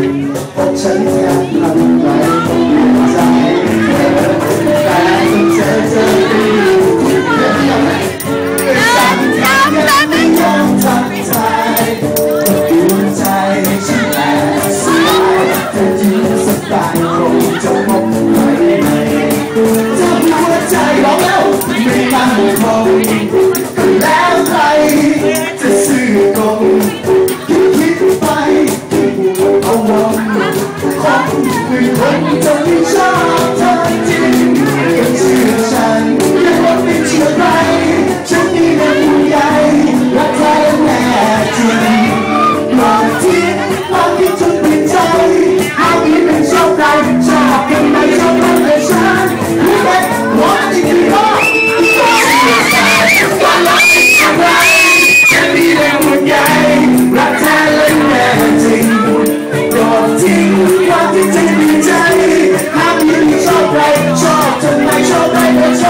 Bọn. ความที่จริมีใจหากยังชอบใครชอบทำไมชอบใครก็ชอบ